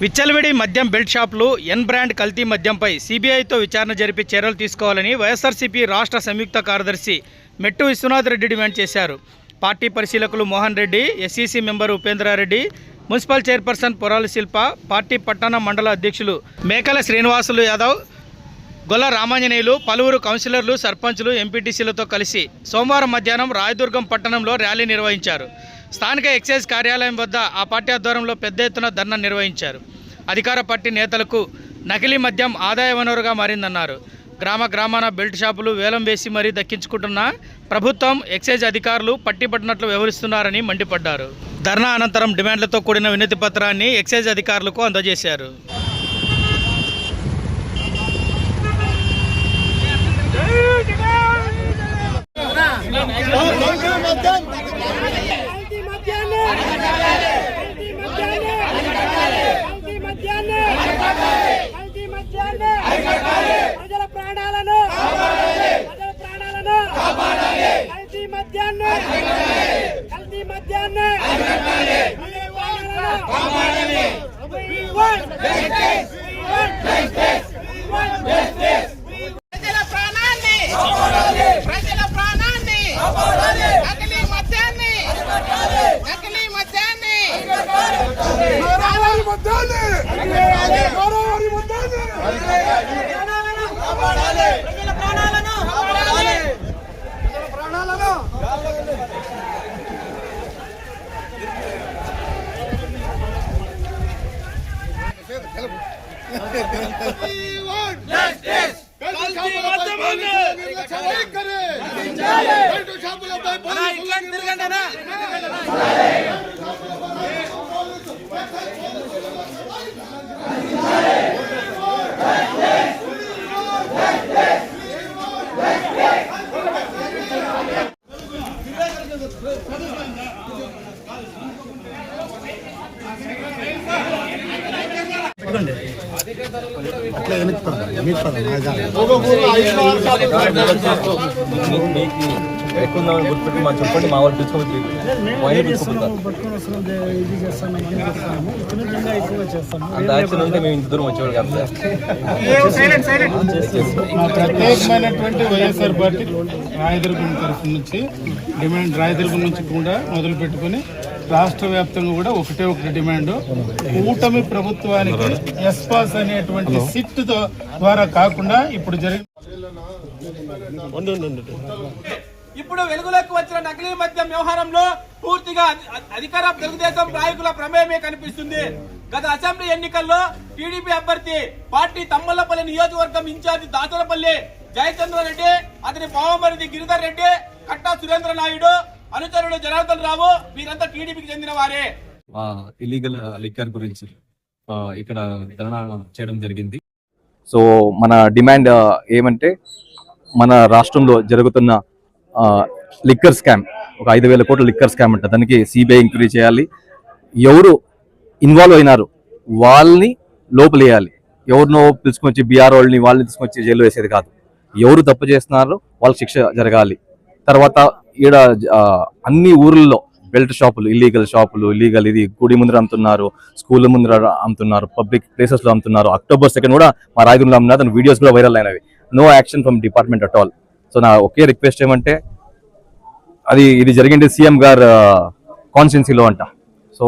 విచ్చలవిడి మద్యం బెల్ట్ షాపులు ఎన్ బ్రాండ్ కల్తీ మద్యంపై సిబిఐతో విచారణ జరిపి చర్యలు తీసుకోవాలని వైఎస్ఆర్సీపీ రాష్ట్ర సంయుక్త కార్యదర్శి మెట్టు విశ్వనాథ్ రెడ్డి డిమాండ్ చేశారు. పార్టీ పరిశీలకులు Mohan Reddy SCC member Upendra Reddy municipal chairperson Porala Shilpa party పట్టణ మండల అధ్యక్షులు మేకల శ్రీనివాసులు యాదవ్ గొల్ల రామాంజనేయులు పలువురు కౌన్సిలర్లు సర్పంచులు ఎంపీటీసీలతో కలిసి సోమవారం మధ్యాహ్నం రాయదుర్గం పట్టణంలో ర్యాలీ నిర్వహించారు. స్థానిక ఎక్సైజ్ కార్యాలయం వద్ద ఆ పార్టీ ఆధ్వర్యంలో పెద్ద ఎత్తున ధర్నా నిర్వహించారు. అధికార పార్టీ నేతలకు నకిలీ మద్యం ఆదాయ వనరుగా మారిందన్నారు. గ్రామ గ్రామాన బెల్ట్ షాపులు వేలం వేసి మరీ దక్కించుకుంటున్న ప్రభుత్వం ఎక్సైజ్ అధికారులు పట్టిపట్టినట్లు వ్యవహరిస్తున్నారని మండిపడ్డారు. ధర్నా అనంతరం డిమాండ్లతో కూడిన వినతి పత్రాన్ని ఎక్సైజ్ అధికారులకు అందజేశారు కల్తీ మద్యాన్ని కల్తీ మద్యాన్ని కల్తీ మద్యాన్ని కల్తీ మద్యాన్ని ప్రజల ప్రాణాలను ప్రజల ప్రాణాలను కల్తీ మద్యాన్ని కల్తీ మద్యాన్ని ప్రజల ప్రాణాలను We want justice. We want justice. We want justice. ప్రజల ప్రాణాన్ని. ప్రజల ప్రాణాన్ని. నకిలీ మద్యాన్ని. నకిలీ మద్యాన్ని. ముద్దాన్ని గోదావరి ముద్దాన్ని ప్రజల ప్రాణాలను ప్రజల ప్రాణాలను ఉందని గుర్తుపెట్టి మాకు చెప్పండి మా వాళ్ళు పిలుచుకోవచ్చు అంత యాక్షన్ ఉంటే మేము ఇంత దూరం వచ్చేవాళ్ళు కాదు. మా ప్రత్యేకమైనటువంటి వైఎస్ఆర్ పార్టీ రాయదుర్గం తరఫు నుంచి డిమాండ్ రాయదుర్గం నుంచి కూడా మొదలు పెట్టుకుని రాష్ట్ర వ్యాప్తంగా కూడా ఒకటే ఒకటి డిమాండ్. కూటమి ప్రభుత్వానికి ఎస్పాస్ అనేటువంటి సిట్ తో- ద్వారా కాకుండా ఇప్పుడు జరిగిన ఇప్పుడు వెలుగులోకి వచ్చిన నకిలీ మద్యం వ్యవహారంలో పూర్తిగా అధి- అధి- అధికార తెలుగుదేశం నాయకుల ప్రమేయమే కనిపిస్తుంది. గత అసెంబ్లీ ఎన్నికల్లో టీడీపీ అభ్యర్థి పార్టీ తమ్మలపల్లి నియోజకవర్గం ఇన్ఛార్జి దాసరపల్లి జయచంద్రారెడ్డి అతని పావమరిది గిరిధర్ రెడ్డి కట్టా సురేంద్ర నాయుడు అనుచరుడు జనార్దన్ రావు వీరంతా టీడీపీకి చెందిన వారే. ఇల్లీగల్ లిక్కర్ గురించి ఇక్కడ ధర్నా చేయడం జరిగింది. సో మన డిమాండ్ ఏమంటే మన రాష్ట్రంలో జరుగుతున్న లిక్కర్ స్కామ్ ఒక ఐదు వేల కోట్ల లిక్కర్ స్కామ్ అంట. దానికి సిబిఐ ఎంక్వైరీ చేయాలి. ఎవరు ఇన్వాల్వ్ అయినారు వాళ్ళని లోపలేయాలి ఎవరినో పిలుచుకొచ్చి బీఆర్ వాళ్ళని వాళ్ళని తీసుకొచ్చి జైలు వేసేది కాదు. ఎవరు తప్పు చేస్తున్నారో వాళ్ళకి శిక్ష జరగాలి. తర్వాత ఈడ అన్ని ఊర్లలో బెల్ట్ షాపులు ఇల్లీగల్ షాపులు ఇల్లీగల్ ఇది గుడి ముందర అమ్ముతున్నారు స్కూల్ ముందర అమ్ముతున్నారు పబ్లిక్ ప్లేసెస్లో అమ్ముతున్నారు. అక్టోబర్ సెకండ్ కూడా మా రాయదుర్గంలో అమ్మినా దాని వీడియోస్ కూడా వైరల్ అయినవి. No action from department at all. So నా ఒకే రిక్వెస్ట్ ఏమంటే అది ఇది జరిగింది సీఎం గారు కాన్స్టిట్యున్సీలో అంట. సో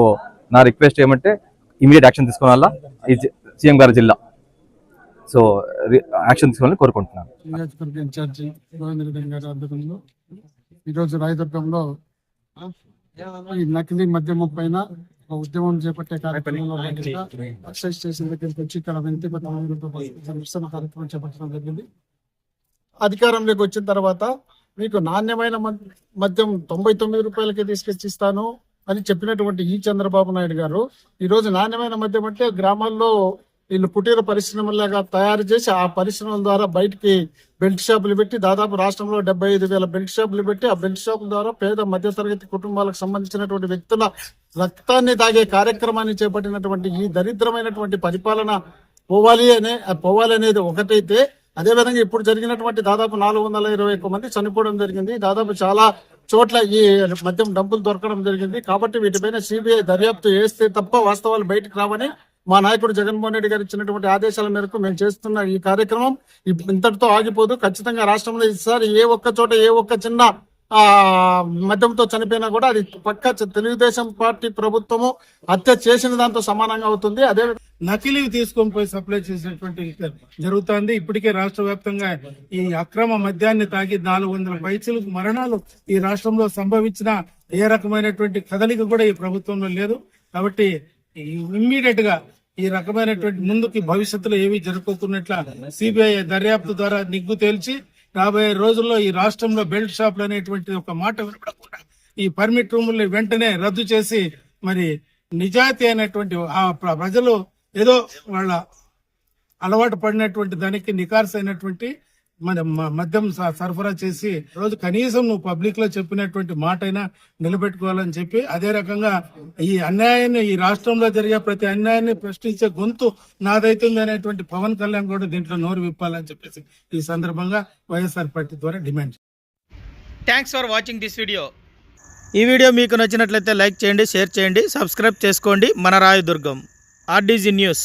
నా రిక్వెస్ట్ ఏమంటే ఇమీడియట్ యాక్షన్ తీసుకోవాలా? ఈ సీఎం గారి జిల్లా. సో యాక్షన్ తీసుకోవాలని కోరుకుంటున్నాను. నియోజకవర్గ ఇన్ఛార్జి రెడ్డి గారి ఆధ్వర్యంలో ఈరోజు రాయదుర్గంలో ఈ నకిలీ మద్యమం పైన ఉద్యమం చేపట్టే కార్యక్రమంలో ఎక్సైజ్ చేసిన దగ్గరికి వచ్చి ఇక్కడ వినతి నిరసన కార్యక్రమం చేపట్టడం జరిగింది. అధికారంలోకి వచ్చిన తర్వాత మీకు నాణ్యమైన మద్యం తొంభై తొమ్మిది రూపాయలకే తీసుకొచ్చి ఇస్తాను అని చెప్పినటువంటి ఈ చంద్రబాబు నాయుడు గారు ఈరోజు నాణ్యమైన మద్యం అంటే గ్రామాల్లో వీళ్ళు కుటీర పరిశ్రమలాగా తయారు చేసి ఆ పరిశ్రమల ద్వారా బయటికి బెల్ట్ షాపులు పెట్టి దాదాపు రాష్ట్రంలో డెబ్బై ఐదు వేల బెల్ట్ షాపులు పెట్టి ఆ బెల్ట్ షాపుల ద్వారా పేద మధ్యతరగతి కుటుంబాలకు సంబంధించినటువంటి వ్యక్తుల రక్తాన్ని తాగే కార్యక్రమాన్ని చేపట్టినటువంటి ఈ దరిద్రమైనటువంటి పరిపాలన పోవాలి అనే పోవాలి అనేది ఒకటైతే అదేవిధంగా ఇప్పుడు జరిగినటువంటి దాదాపు నాలుగు వందల ఇరవై ఒక్క మంది చనిపోవడం జరిగింది. దాదాపు చాలా చోట్ల ఈ మద్యం డంపులు దొరకడం జరిగింది. కాబట్టి వీటిపైన సిబిఐ దర్యాప్తు చేస్తే తప్ప వాస్తవాలు బయటకు రావని మా నాయకుడు జగన్మోహన్ రెడ్డి గారు ఇచ్చినటువంటి ఆదేశాల మేరకు మేము చేస్తున్న ఈ కార్యక్రమం ఇంతటితో ఆగిపోదు. ఖచ్చితంగా రాష్ట్రంలో ఈసారి ఏ ఒక్క చోట ఏ ఒక్క చిన్న ఆ మద్యంతో చనిపోయినా కూడా అది పక్క తెలుగుదేశం పార్టీ ప్రభుత్వము హత్య చేసిన దాంతో సమానంగా అవుతుంది. అదే నకిలీ తీసుకొని పోయి సప్లై చేసినటువంటి జరుగుతోంది. ఇప్పటికే రాష్ట్ర వ్యాప్తంగా ఈ అక్రమ మద్యాన్ని తాగి నాలుగు వందల పైచలకు మరణాలు ఈ రాష్ట్రంలో సంభవించిన ఏ రకమైనటువంటి కదలిక కూడా ఈ ప్రభుత్వంలో లేదు. కాబట్టి ఇమ్మీడియట్గా ఈ రకమైనటువంటి ముందుకి భవిష్యత్తులో ఏవి జరుపుకున్నట్ల సిబిఐ దర్యాప్తు ద్వారా నిగ్గు తేల్చి రాబోయే రోజుల్లో ఈ రాష్ట్రంలో బెల్ట్ షాపులు అనేటువంటి ఒక మాట వినపడకుండా ఈ పర్మిట్ రూముల్ని వెంటనే రద్దు చేసి మరి నిజాయితీ అయినటువంటి ఆ ప్ర- ప్రజలు ఏదో వాళ్ళ అలవాటు పడినటువంటి దానికి నికార్స్ అయినటువంటి మన మ- మద్యం స- సరఫరా చేసి రోజు కనీసం నువ్వు పబ్లిక్లో చెప్పినటువంటి మాట అయినా నిలబెట్టుకోవాలని చెప్పి అదే రకంగా ఈ అన్యాయాన్ని ఈ రాష్ట్రంలో జరిగే ప్రతి అన్యాయాన్ని ప్రశ్నించే గొంతు నాదైతుంది అనేటువంటి పవన్ కళ్యాణ్ కూడా దీంట్లో నోరు విప్పాలని చెప్పేసి ఈ సందర్భంగా వైఎస్ఆర్ పార్టీ ద్వారా demand thanks for watching this video ఈ వీడియో మీకు నచ్చినట్లయితే లైక్ చేయండి షేర్ చేయండి సబ్స్క్రైబ్ చేసుకోండి. మన రాయదుర్గం ఆర్డీజీ న్యూస్.